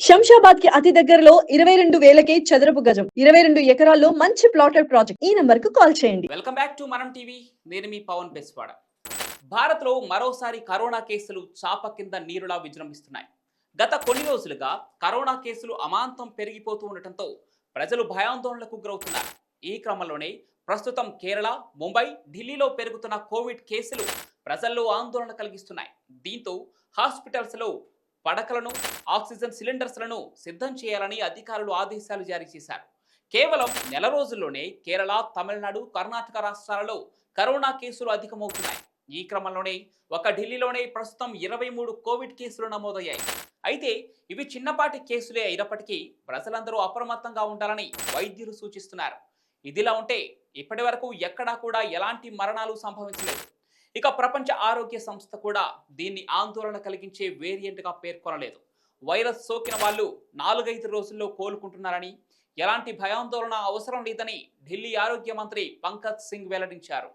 శంషాబాద్కి అతి దగ్గరలో ఇరవై రెండు వేలకే చదరపు గజం ఇరవై రెండు ఎకరాల్లో మంచి ప్లాటెడ్ ప్రాజెక్ట్. ఈ నంబర్కు కాల్ చేయండి. Welcome back to Manam TV. నేను మీ పవన్ బెస్వాడ. భారత్లో మరోసారి కరోనా కేసులు చాప కింద నీరులా విజృంభిస్తున్నాయి. గత కొన్ని రోజులుగా కరోనా కేసులు అమాంతం పెరిగిపోతూ ఉండటంతో ప్రజలు భయాందోళనకు గురవుతున్నారు. ఈ క్రమంలోనే ప్రస్తుతం కేరళ ముంబై ఢిల్లీలో పెరుగుతున్న కోవిడ్ కేసులు ప్రజల్లో ఆందోళన కలిగిస్తున్నాయి. దీంతో హాస్పిటల్స్లో పడకలను ఆక్సిజన్ సిలిండర్స్లను సిద్ధం చేయాలని అధికారులు ఆదేశాలు జారీ చేశారు. కేవలం నెల రోజుల్లోనే కేరళ తమిళనాడు కర్ణాటక రాష్ట్రాలలో కరోనా కేసులు అధికమవుతున్నాయి. ఈ క్రమంలోనే ఒక ఢిల్లీలోనే ప్రస్తుతం ఇరవై మూడు కోవిడ్ కేసులు నమోదయ్యాయి. అయితే ఇవి చిన్నపాటి కేసులే అయినప్పటికీ ప్రజలందరూ అప్రమత్తంగా ఉండాలని వైద్యులు సూచిస్తున్నారు. ఇదిలా ఉంటే ఇప్పటి వరకు ఎక్కడా కూడా ఎలాంటి మరణాలు సంభవించలేదు. ఇక ప్రపంచ ఆరోగ్య సంస్థ కూడా దీన్ని ఆందోళన కలిగించే వేరియంట్గా పేర్కొనలేదు. వైరస్ సోకిన వాళ్ళు నాలుగైదు రోజుల్లో కోలుకుంటున్నారని ఎలాంటి భయాందోళన అవసరం లేదని ఢిల్లీ ఆరోగ్య మంత్రి పంకజ్ సింగ్ వెల్లడించారు.